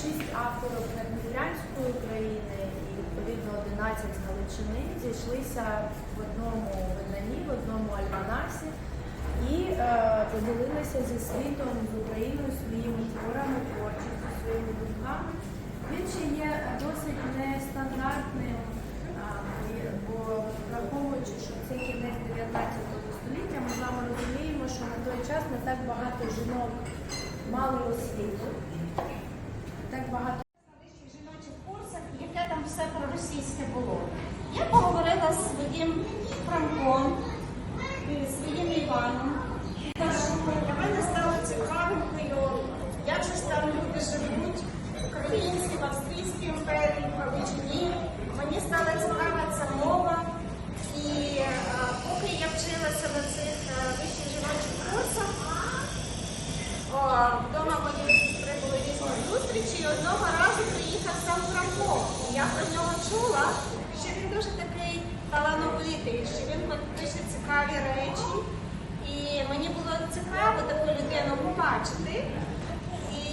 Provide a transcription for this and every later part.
шість авторів Надніпрянської України і відповідно 11 з Галичини зійшлися в одному виданні, в одному альманасі і е, поділилися зі світом, з Україною своїми творами, творчістю, своїми думками. Він ще є досить нестандартним, а, бо враховуючи, що це кінець 19 століття, ми з вами розуміємо, що на той час не так багато жінок мали освіту, так багато. на вищих жіночих курсах, яке там все проросійське було. Я поговорила з своїм Франком, і своїм Іваном. Для мене стало цікавинкою, як же там люди живуть в Українській, в Австрійській імперії, в Галичині. Мені стала цікава ця мова. І е, поки я вчилася на цих е, вищих жіночих курсах, вдома мої сестри різні зустрічі, і одного разу приїхав сам Франко. Я про нього чула, що він дуже такий талановитий, що він пише цікаві речі. І мені було цікаво таку людину побачити. І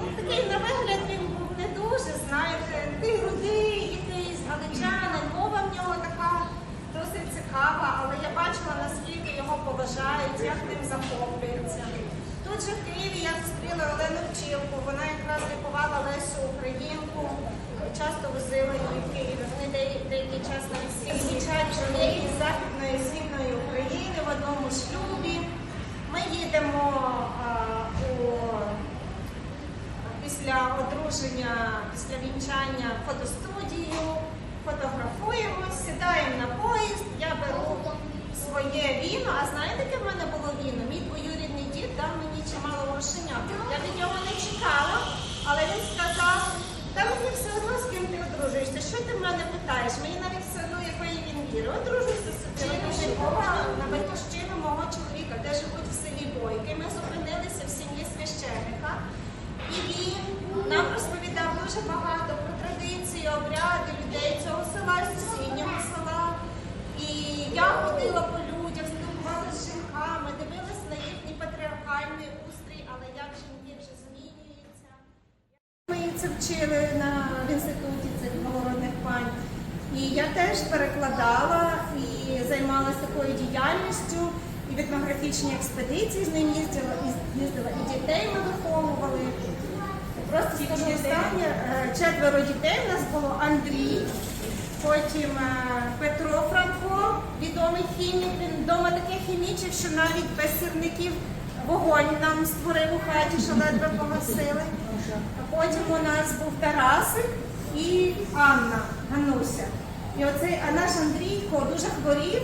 ну, такий на вигляд він був не дуже, знаєте, такий рудий, якийсь галичанин, мова в нього така досить цікава, але я бачила, наскільки його поважають, як ним захоплюються. Тут же в Києві я зустріла Олену Вчилку, вона їдемо а, у після одруження, після вінчання фотостудію, фотографуємось, сідаємо на поїзд, я беру своє віно. А знаєте, яке в мене було віно? Мій двоюрідний дід дав мені чимало грошенят. Я від нього не чекала, але він сказав, та мені все одно з ким ти одружуєшся. Що ти в мене питаєш? Мені навіть все одно, якої він віри. Одружуйся де живуть в селі Бойки. Ми зупинилися в сім'ї священника. І він нам розповідав дуже багато про традиції, обряди людей цього села, сусіднього села. І я ходила по людях, спілкувалася з жінками, дивилась на їхній патріархальний устрій, але як жінки вже змінюються. Ми це вчили на в інституті цих благородних пань. І я теж перекладала і займалася такою діяльністю, і в етнографічні експедиції з ним їздила, і- їздила, і дітей ми виховували. Просто скажу останнє, е, четверо дітей у нас було Андрій, потім е, Петро Франко, відомий хімік. Він вдома таке хімічив, що навіть без сірників вогонь нам створив у хаті, що ледве погасили. Потім у нас був Тарасик і Анна Гануся. І оцей а наш Андрійко дуже хворів,